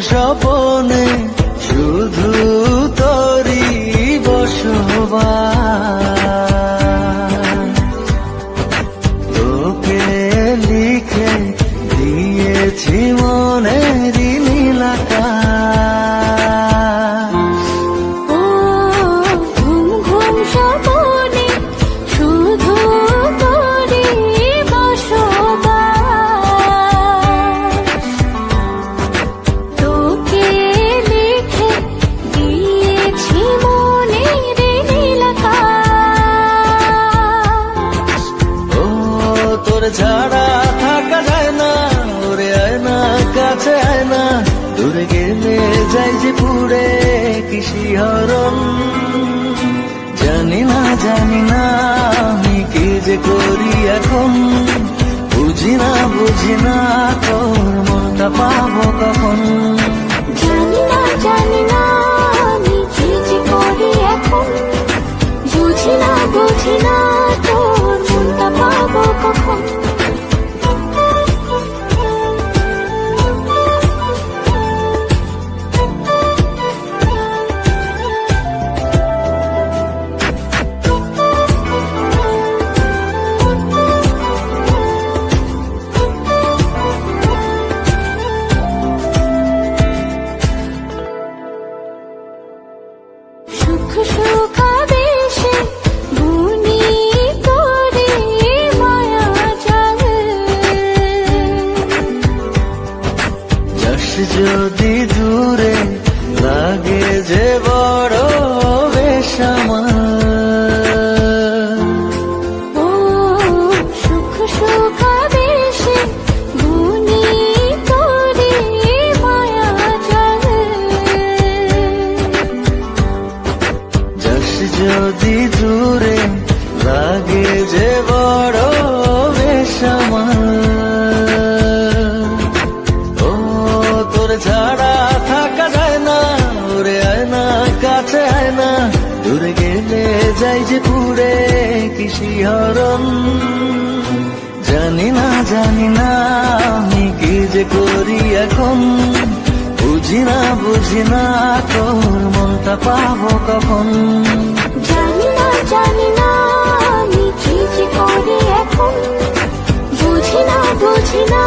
স্বপনে শুধু তরি বসবা তোকে লিখে দিয়েছি মনের ছাড়া থাকা যায় না, ওরে আয় না, কাছে আয় না। দূরে গেলে যাই যে পুরে কৃষি হরণ। জানি না জানি না, আমি কি যে করি এখন। বুঝি না বুঝি না, তোর মনটা পাবো কখন। জানি বুঝি না বুঝি না, তোর যদি দূরে লাগে যে বড় বেশ সুখ সুখাবেশে বুনি করে মায়া যদি দূরে লাগে যে বড় বেশ কোথায় যে পুরে কিসি হরম জানি না জানি না, আমি কি যে করি এখন? বুঝি না বুঝি না, তোর মনটা পাব কখন? জানি না জানি না, আমি কি যে করি এখন? বুঝি না বুঝি না